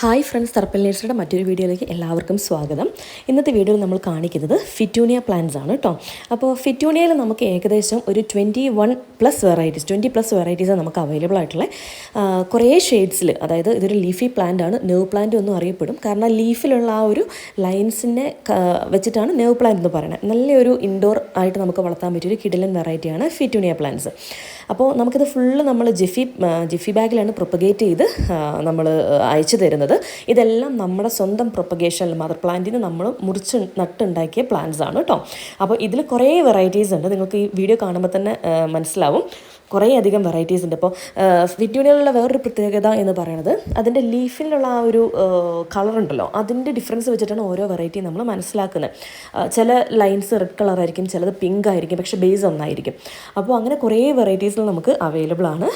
Hi friends തർപ്പൽ നേഴ്സറിയുടെ മറ്റൊരു വീഡിയോയിലേക്ക് എല്ലാവർക്കും സ്വാഗതം. ഇന്നത്തെ വീഡിയോയിൽ നമ്മൾ കാണിക്കുന്നത് ഫിറ്റൂണിയ പ്ലാന്റ്സ് ആണ് കേട്ടോ അപ്പോൾ ഫിറ്റൂണിയയിൽ നമുക്ക് ഏകദേശം ഒരു twenty one plus varieties twenty plus varieties നമുക്ക് അവൈലബിൾ ആയിട്ടുള്ള. കുറേ ഷെയ്ഡ്സിൽ അതായത് ഇതൊരു ലീഫി പ്ലാന്റ് ആണ് നെവ് പ്ലാന്റ് എന്നും അറിയപ്പെടും. കാരണം ലീഫിലുള്ള ആ ഒരു ലൈൻസിനെ വെച്ചിട്ടാണ് നെവ് പ്ലാന്റ് എന്ന് പറയുന്നത്. നല്ലൊരു ഇൻഡോർ ആയിട്ട് നമുക്ക് വളർത്താൻ പറ്റിയൊരു കിഡിലൻ വെറൈറ്റിയാണ് ഫിറ്റൂണിയ പ്ലാന്റ്സ് അപ്പോൾ നമുക്കിത് ഫുള്ള് നമ്മൾ ജിഫി ജിഫി ബാഗിലാണ് പ്രൊപ്പഗേറ്റ് ചെയ്ത് നമ്മൾ അയച്ചു തരുന്നത്. ഇതെല്ലാം നമ്മുടെ സ്വന്തം പ്രൊപ്പഗേഷൻ മദർ പ്ലാന്റിന് നമ്മൾ മുറിച്ച് നട്ടുണ്ടാക്കിയ പ്ലാന്റ്സ് ആണ് കേട്ടോ അപ്പോൾ ഇതിൽ കുറേ വെറൈറ്റീസ് ഉണ്ട്. നിങ്ങൾക്ക് ഈ വീഡിയോ കാണുമ്പോൾ തന്നെ മനസ്സിലാവും. കുറേ അധികം വെറൈറ്റീസ് ഉണ്ട് ഇപ്പോൾ വിറ്റൂണിയിലുള്ള വേറൊരു പ്രത്യേകത എന്ന് പറയുന്നത് അതിന്റെ ലീഫിലുള്ള ആ ഒരു കളർ ഉണ്ടല്ലോ. അതിന്റെ ഡിഫറൻസ് വെച്ചിട്ടാണ് ഓരോ വെറൈറ്റി നമ്മൾ മനസ്സിലാക്കുന്നത്. ചില ലൈൻസ് റെഡ് കളറായിരിക്കും ചിലത് പിങ്ക് ആയിരിക്കും പക്ഷെ ബേസ് ഒന്നായിരിക്കും. അപ്പോൾ അങ്ങനെ കുറേ വെറൈറ്റീസിൽ നമുക്ക് അവൈലബിൾ ആണ്.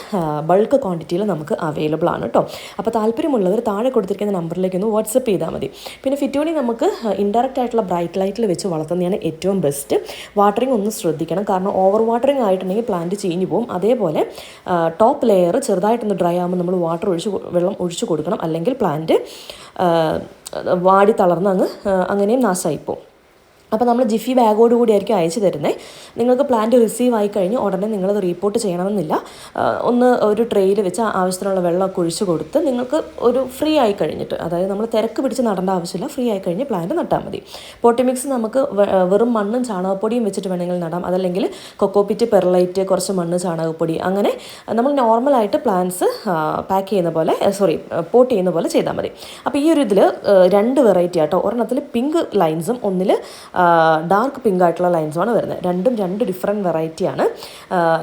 ബൾക്ക് ക്വാണ്ടിറ്റിയിൽ നമുക്ക് അവൈലബിൾ ആണ് കേട്ടോ അപ്പോൾ താല്പര്യമുള്ളവർ താഴെ കൊടുത്തിരിക്കുന്ന നമ്പറിലേക്ക് ഒന്ന് വാട്സപ്പ് ചെയ്താൽ മതി. പിന്നെ ഫിറ്റോണി നമുക്ക് ഇൻഡയറക്റ്റ് ആയിട്ടുള്ള ബ്രൈറ്റ് ലൈറ്റിൽ വെച്ച് വളർത്തുന്നതാണ് ഏറ്റവും ബെസ്റ്റ് വാട്ടറിംഗ് ഒന്ന് ശ്രദ്ധിക്കണം. കാരണം ഓവർ വാട്ടറിങ് ആയിട്ടുണ്ടെങ്കിൽ പ്ലാന്റ് ചീഞ്ഞു പോകും അതേപോലെ ടോപ്പ് ലെയർ ചെറുതായിട്ടൊന്ന് ഡ്രൈ ആകുമ്പോൾ നമ്മൾ വാട്ടർ ഒഴിച്ച് വെള്ളം ഒഴിച്ചു കൊടുക്കണം. അല്ലെങ്കിൽ പ്ലാന്റ് വാടി തളർന്ന് അങ്ങ് അങ്ങനെയും നാശമായിപ്പോവും അപ്പോൾ നമ്മൾ ജിഫി ബാഗോട് കൂടിയായിരിക്കും അയച്ചു തരുന്നത് നിങ്ങൾക്ക് പ്ലാന്റ് റിസീവ് ആയി കഴിഞ്ഞ് ഉടനെ നിങ്ങളത് റീപ്പോർട്ട് ചെയ്യണമെന്നില്ല. ഒന്ന് ഒരു ട്രെയിൽ വെച്ച് ആവശ്യത്തിനുള്ള വെള്ളമൊക്കെ ഒഴിച്ചു കൊടുത്ത് നിങ്ങൾക്ക് ഒരു ഫ്രീ ആയി കഴിഞ്ഞിട്ട് അതായത് നമ്മൾ തിരക്ക് പിടിച്ച് നടേണ്ട ആവശ്യമില്ല ഫ്രീ ആയി കഴിഞ്ഞ് പ്ലാന്റ് നട്ടാൽ മതി. പോട്ടിമിക്സ് നമുക്ക് വെറും മണ്ണും ചാണകപ്പൊടിയും വെച്ചിട്ട് വേണമെങ്കിൽ നടാം. അതല്ലെങ്കിൽ കൊക്കോപ്പിറ്റ് പെർലൈറ്റ് കുറച്ച് മണ്ണ് ചാണകപ്പൊടി അങ്ങനെ നമ്മൾ നോർമലായിട്ട് പ്ലാന്റ്സ് പാക്ക് ചെയ്യുന്ന പോലെ സോറി പോട്ട് ചെയ്യുന്ന പോലെ ചെയ്താൽ മതി. അപ്പോൾ ഈ ഒരു ഇതിൽ രണ്ട് വെറൈറ്റി ആട്ടോ. ഒരെണ്ണത്തിൽ പിങ്ക് ലൈൻസും ഒന്നിൽ ഡാർക്ക് പിങ്ക് ആയിട്ടുള്ള ലൈൻസുമാണ് വരുന്നത്. രണ്ടും രണ്ട് ഡിഫറെന്റ് വെറൈറ്റിയാണ്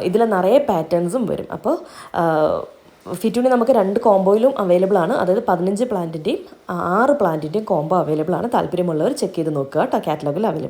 ഇതിൽ നിറയെ പാറ്റേൺസും വരും. അപ്പോൾ ഫിറ്റുണി നമുക്ക് രണ്ട് കോംബോയിലും അവൈലബിൾ ആണ്. അതായത് പതിനഞ്ച് പ്ലാന്റിന്റെയും ആറ് പ്ലാന്റിന്റെയും കോംബോ അവൈലബിൾ ആണ്. താല്പര്യമുള്ളവർ ചെക്ക് ചെയ്ത് നോക്കുക. കേട്ടോ കാറ്റലോഗിൽ അവൈലബിൾ